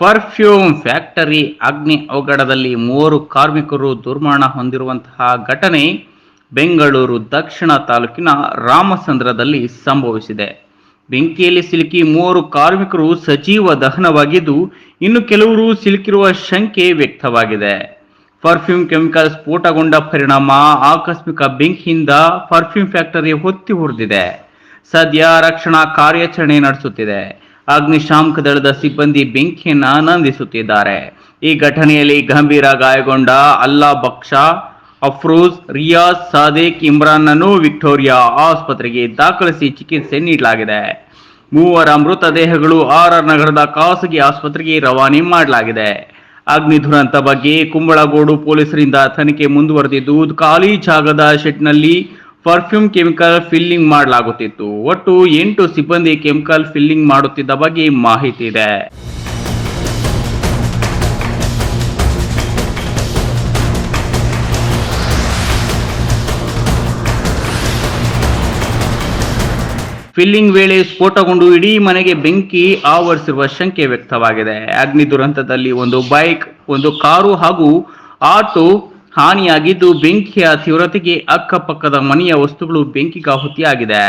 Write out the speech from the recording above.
Perfume factory ಅಗ್ನಿ ಅವಘಡದಲ್ಲಿ ಮೂವರು ಕಾರ್ಮಿಕರು ದುರ್ಮರಣ ಹೊಂದಿರುವಂತಹ ಘಟನೆ ಬೆಂಗಳೂರು ದಕ್ಷಿಣ ತಾಲೂಕಿನ ರಾಮಸಂದ್ರದಲ್ಲಿ ಸಂಭವಿಸಿದೆ. ಬೆಂಕಿಯಲ್ಲಿ ಸಿಲುಕಿ ಮೂವರು ಕಾರ್ಮಿಕರು ಸಜೀವ ದಹನವಾಗಿದ್ದು, ಇನ್ನು ಕೆಲವರು ಸಿಲುಕಿರುವ ಶಂಕೆ ವ್ಯಕ್ತವಾಗಿದೆ. ಪರ್ಫ್ಯೂಮ್ ಕೆಮಿಕಲ್ ಸ್ಫೋಟಗೊಂಡ ಪರಿಣಾಮ ಆಕಸ್ಮಿಕ ಬೆಂಕಿಯಿಂದ ಪರ್ಫ್ಯೂಮ್ ಫ್ಯಾಕ್ಟರಿ ಹೊತ್ತಿ ಹುರಿದಿದೆ. ಸದ್ಯ ರಕ್ಷಣಾ ಕಾರ್ಯಾಚರಣೆ ನಡೆಸುತ್ತಿದೆ. ಅಗ್ನಿಶಾಮಕ ದಳದ ಸಿಬ್ಬಂದಿ ಬೆಂಕಿಯನ್ನ ನಂದಿಸುತ್ತಿದ್ದಾರೆ. ಈ ಘಟನೆಯಲ್ಲಿ ಗಂಭೀರ ಗಾಯಗೊಂಡ ಅಲ್ಲಾ ಬಕ್ಷಾ, ಅಫ್ರೋಜ್, ರಿಯಾಜ್, ಸಾದಿಕ್, ಇಮ್ರಾನ್ನನ್ನು ವಿಕ್ಟೋರಿಯಾ ಆಸ್ಪತ್ರೆಗೆ ದಾಖಲಿಸಿ ಚಿಕಿತ್ಸೆ ನೀಡಲಾಗಿದೆ. ಮೂವರ ಮೃತದೇಹಗಳು ಆರ್ ಆರ್ ನಗರದ ಖಾಸಗಿ ಆಸ್ಪತ್ರೆಗೆ ರವಾನೆ ಮಾಡಲಾಗಿದೆ. ಅಗ್ನಿ ದುರಂತ ಬಗ್ಗೆ ಕುಂಬಳಗೋಡು ಪೊಲೀಸರಿಂದ ತನಿಖೆ ಮುಂದುವರೆದಿದ್ದು, ಖಾಲಿ ಜಾಗದ ಶೆಡ್ನಲ್ಲಿ ಪರ್ಫ್ಯೂಮ್ ಕೆಮಿಕಲ್ ಫಿಲ್ಲಿಂಗ್ ಮಾಡಲಾಗುತ್ತಿತ್ತು. ಒಟ್ಟು ಎಂಟು ಸಿಬ್ಬಂದಿ ಕೆಮಿಕಲ್ ಫಿಲ್ಲಿಂಗ್ ಮಾಡುತ್ತಿದ್ದ ಬಗ್ಗೆ ಮಾಹಿತಿ ಇದೆ. ಫಿಲ್ಲಿಂಗ್ ವೇಳೆ ಸ್ಫೋಟಗೊಂಡು ಇಡೀ ಮನೆಗೆ ಬೆಂಕಿ ಆವರಿಸಿರುವ ಶಂಕೆ ವ್ಯಕ್ತವಾಗಿದೆ. ಅಗ್ನಿ ದುರಂತದಲ್ಲಿ ಒಂದು ಬೈಕ್ ಒಂದು ಕಾರು ಹಾಗೂ ಆಟೋ ಹಾನಿಯಾಗಿದ್ದು ಬೆಂಕಿಯ ತೀವ್ರತೆಗೆ ಅಕ್ಕಪಕ್ಕದ ಮನೆಯ ವಸ್ತುಗಳು ಬೆಂಕಿಗಾಹುತಿಯಾಗಿದೆ.